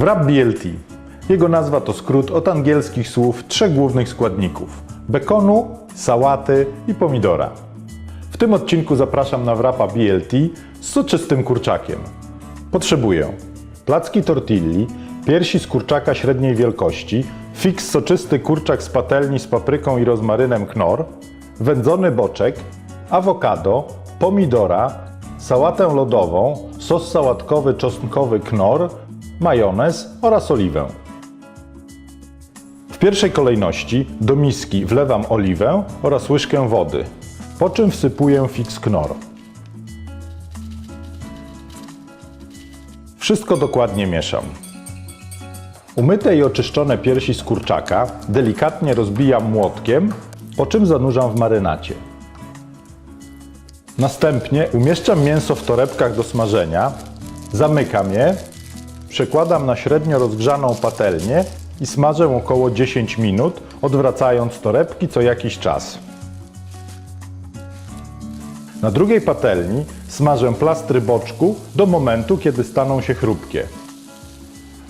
Wrap BLT. Jego nazwa to skrót od angielskich słów trzech głównych składników: bekonu, sałaty i pomidora. W tym odcinku zapraszam na wrapa BLT z soczystym kurczakiem. Potrzebuję placki tortilli, piersi z kurczaka średniej wielkości, fix soczysty kurczak z patelni z papryką i rozmarynem Knorr, wędzony boczek, awokado, pomidora, sałatę lodową, sos sałatkowy czosnkowy Knorr, majonez oraz oliwę. W pierwszej kolejności do miski wlewam oliwę oraz łyżkę wody, po czym wsypuję fix Knorr. Wszystko dokładnie mieszam. Umyte i oczyszczone piersi z kurczaka delikatnie rozbijam młotkiem, po czym zanurzam w marynacie. Następnie umieszczam mięso w torebkach do smażenia, zamykam je, przekładam na średnio rozgrzaną patelnię i smażę około 10 minut, odwracając torebki co jakiś czas. Na drugiej patelni smażę plastry boczku do momentu, kiedy staną się chrupkie.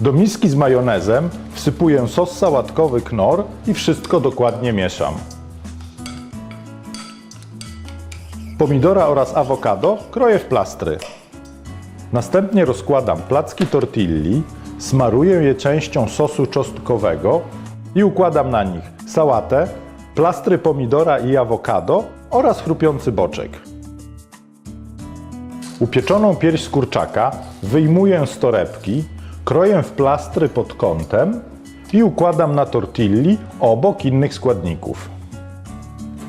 Do miski z majonezem wsypuję sos sałatkowy Knorr i wszystko dokładnie mieszam. Pomidora oraz awokado kroję w plastry. Następnie rozkładam placki tortilli, smaruję je częścią sosu czosnkowego i układam na nich sałatę, plastry pomidora i awokado oraz chrupiący boczek. Upieczoną pierś z kurczaka wyjmuję z torebki, kroję w plastry pod kątem i układam na tortilli obok innych składników.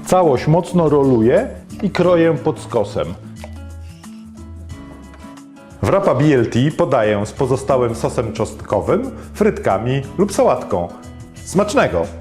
Całość mocno roluję i kroję pod skosem. Wrapa BLT podaję z pozostałym sosem czosnkowym, frytkami lub sałatką. Smacznego!